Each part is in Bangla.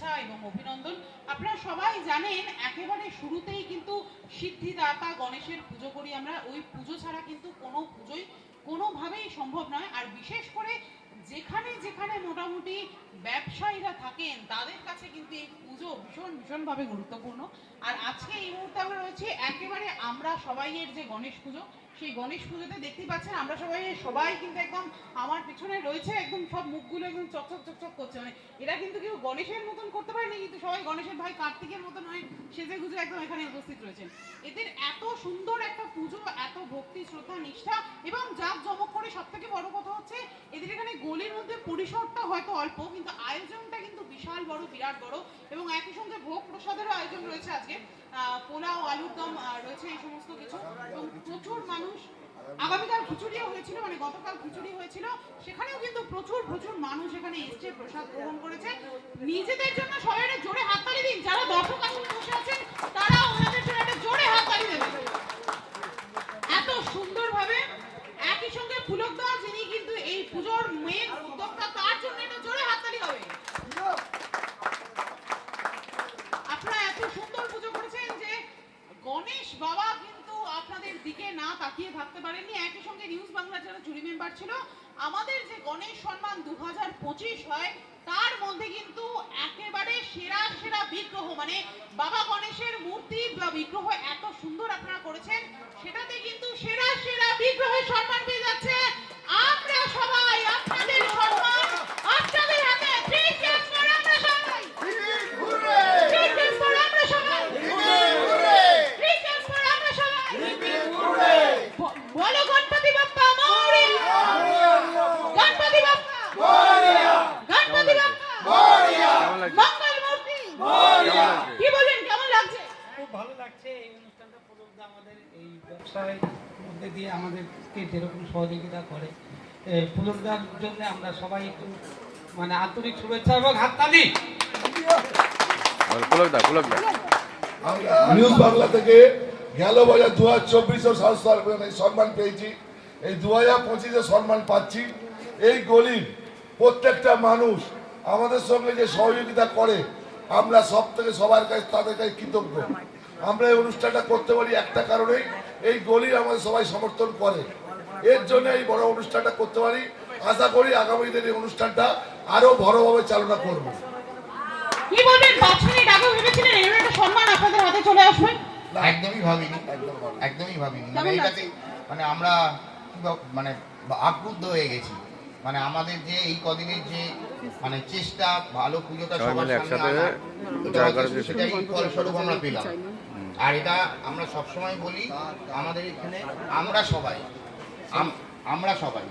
শুভেচ্ছা এবং অভিনন্দন। আপনারা সবাই জানেন, একেবারে শুরুতেই কিন্তু সিদ্ধিদাতা গণেশের পুজো করি আমরা। ওই পুজো ছাড়া কিন্তু কোনো পুজোই কোনোভাবেই সম্ভব নয়। আর বিশেষ করে যেখানে যেখানে মোটামুটি ব্যবসায়ীরা থাকেন, তাদের কাছে কিন্তু এই পুজো ভীষণ, ভীষণভাবে গুরুত্বপূর্ণ। আর আজকে এই মুহূর্তে আমরা রয়েছি একেবারে আমরা সবাইয়ের যে গণেশ পুজো, সেই গণেশ পুজোতে দেখতেই পাচ্ছেন আমরা সবাই সবাই কিন্তু একদম আমার পিছনে রয়েছে, একদম সব মুখগুলো একদম চকচক চকচক করছে। মানে এরা কিন্তু কেউ গণেশের মতন করতে পারেনি, কিন্তু সবাই গণেশের ভাই কার্তিকের মতন হয় সেজে গুজে একদম এখানে উপস্থিত রয়েছেন। এদের এত সুন্দর একটা পুজো, এত ভক্তি, শ্রদ্ধা, নিষ্ঠা এবং জাক জমক করে সব থেকে বড় কথা হচ্ছে, এদের এখানে গলির মধ্যে পরিসরটা হয়তো অল্প, কিন্তু আয়োজনটা কিন্তু বিশাল বড়, বিরাট বড় এবং একই সঙ্গে ভোগ প্রসাদেরও আয়োজন রয়েছে আজকে। পোলাও, আলুর দম রয়েছে এই সমস্ত কিছু। এবং প্রচুর মানুষ, আগামীকাল খিচুড়িও হয়েছিল মানে গতকাল খিচুড়ি হয়েছিল। সেখানেও কিন্তু প্রচুর প্রচুর মানুষ এখানে এসছে, প্রসাদ গ্রহণ করেছে। নিজেদের জন্য সবাই জোরে হাততালি দিন। যারা দর্শক আসনে বসে আছেন, তারা ওনাদের জন্য একটা জোরে হাততালি দেবেন এত সুন্দরভাবে একই সঙ্গে পুলকদা যিনি কিন্তু এই পুজোর মেন উদ্যোক্তা তার জন্য একটা জোরে হাততালি হবে আপনারা এত সুন্দর পুজো করেছেন যে গণেশ বাবা কিন্তু আপনাদের দিকে না তাকিয়ে থাকতে পারেননি। একই সঙ্গে নিউজ বাংলা যারা জুরি মেম্বার ছিল, আমাদের যে গণেশ সম্মান দু হাজার পঁচিশ হয়, তার মধ্যে কিন্তু একেবারে সেরা সেরা বিগ্রহ মানে বাবা গণেশের মূর্তি বা বিগ্রহ এত সুন্দর আপনারা করেছেন সেটাতে কিন্তু সেরা সেরা বিগ্রহের সম্মান পেয়ে যাচ্ছে আমরা সবাই আপনাদের সম্মান আপনাদের হাতে থ্রি চেয়ার্স ফর আমরা সবাই থ্রি চেয়ার্স ফর আমরা সবাই থ্রি চেয়ার্স ফর আমরা সবাই ব- বলো গণপতি বাপ্পা মৌরিয়া গণপতি বাপ্পা গণপতি বাপ্পা কেমন লাগছে। মঙ্গল মূর্তি। কি বলেন কেমন লাগছে? খুব ভালো লাগছে এই অনুষ্ঠানটা পুরোটা আমাদের এই ব্যবসায় মধ্যে দিয়ে আমাদেরকে যেরকম সহযোগিতা করে। জন্য আমরা সবাই একটু মানে আন্তরিক শুভেচ্ছা এবং হাততালি। পুলক দা নিউজ বাংলা থেকে গেল বছর দু হাজার চব্বিশে সম্মান পেয়েছি। এই দু হাজার পঁচিশে সম্মান পাচ্ছি। এই গলির প্রত্যেকটা মানুষ আমাদের সঙ্গে যে সহযোগিতা করে আমরা সব থেকে সবার কাছে তাদের কাছে কৃতজ্ঞ। আমরা এই অনুষ্ঠানটা করতে পারি একটা কারণেই এই গলির আমাদের সবাই সমর্থন করে। এর জন্য এই বড় অনুষ্ঠানটা করতে পারি। আশা করি আগামী দিনে এই অনুষ্ঠানটা আরও বড়ভাবে চালনা করব। কি বলবেন? পাঁচ মিনিট আগে ভেবেছিলেন একটা সম্মান আপনাদের হাতে চলে আসবে? একদমই ভাবিনি একদম একদমই ভাবিনি। মানে মানে আমরা মানে আক্রুদ্ধ হয়ে গেছি। মানে আমাদের যে এই কদিনের যে মানে চেষ্টা ভালো পুজোটা সবার সামনে একসাথে সেটাই ফলস্বরূপ আমরা পেলাম। আর এটা আমরা সবসময় বলি আমাদের এখানে আমরা সবাই আমরা সবাই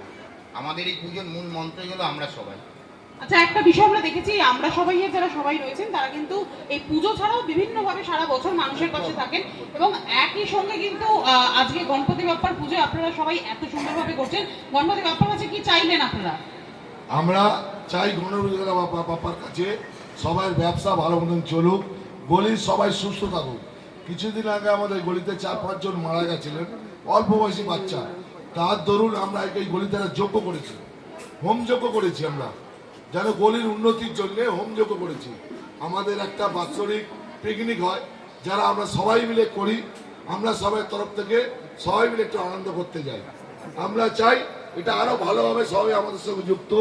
আমাদের এই পুজোর মূল মন্ত্রই হলো আমরা সবাই। আচ্ছা একটা বিষয় আমরা দেখেছি আমরা সবাই যারা সবাই রয়েছেন তারা কিন্তু এই পুজো ছাড়াও বিভিন্নভাবে সারা বছর মানুষের পাশে থাকেন এবং একই সঙ্গে কিন্তু আহ, আজকে গণপতি বাপ্পার পুজো আপনারা সবাই এত সুন্দরভাবে করছেন। গণপতি বাপ্পার কাছে কি চাইলেন আপনারা? আমরা চাই গণরোজগার বাপার কাছে সবার ব্যবসা ভালো মতন চলুক গলির সবাই সুস্থ থাকুক। কিছুদিন আগে আমাদের গলিতে চার, পাঁচজন মারা গেছিলেন, অল্প বয়সী বাচ্চা। তার দরুন আমরা এই গলিতে যোগ্য করেছি। হোম যোগ্য করেছি আমরা। যেন গলির উন্নতির জন্যে হোম যোগ্য করেছি। আমাদের একটা বাৎসরিক পিকনিক হয়, যারা আমরা সবাই মিলে করি, আমরা সবাই তরফ থেকে সবাই মিলে একটু আনন্দ করতে যাই। আমরা চাই এটা আরও ভালোভাবে সবাই আমাদের সঙ্গে যুক্ত।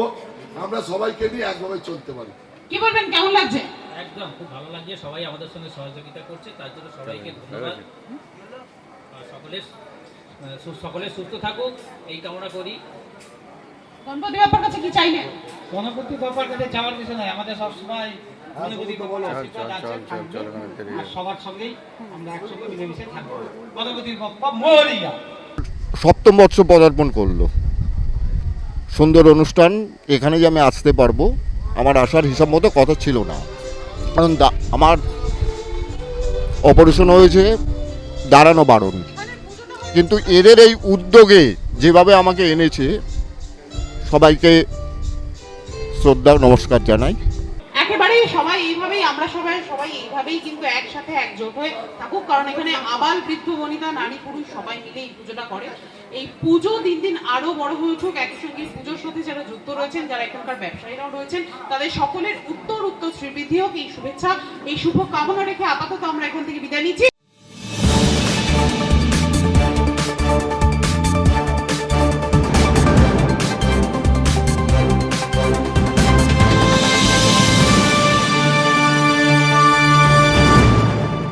আমরা সবাইকে নিয়ে একভাবে চলতে পারি। কি বলবেন? কেমন লাগছে? একদম খুব ভালো লাগছে। সবাই আমাদের সঙ্গে সহযোগিতা করছে। তার জন্য সবাইকে ধন্যবাদ। আর সকলের আহ, সু- সকলে সুস্থ থাকুক। এই কামনা করি। গণপতি বাপ্পার কাছে কি চাইলেন? গণপতি বাবার কাছে যাওয়ার কিছু নাই। আমাদের সবসময় বাবার আর সবার সঙ্গেই আমরা একসঙ্গে মিলেমিশে থাকব। গণপতি বাপ্পা মরিয়া। সপ্তম বৎসর পদার্পণ করল। সুন্দর অনুষ্ঠান, এখানে যে আমি আসতে পারব, আমার আসার হিসাব মতো কথা ছিল না। কারণ আমার অপারেশন হয়েছে দাঁড়ানো বারণ। কিন্তু এদের এই উদ্যোগে যেভাবে আমাকে এনেছে, সবাইকে শ্রদ্ধা, নমস্কার জানাই। একসাথে একজোট হয়ে থাকুক, কারণ এখানে আবাল বৃদ্ধ, বনিতা নারী পুরুষ সবাই মিলে এই পুজোটা করে। এই পুজো দিন দিন আরও বড় হয়ে উঠুক। একই সঙ্গে পুজোর সাথে যারা যুক্ত রয়েছেন, যারা এখানকার ব্যবসায়ীরাও রয়েছেন, তাদের সকলের উত্তর উত্তর শ্রীবৃদ্ধি হোক। এই শুভেচ্ছা, এই শুভ কামনা রেখে আপাতত আমরা এখান থেকে বিদায় নিচ্ছি।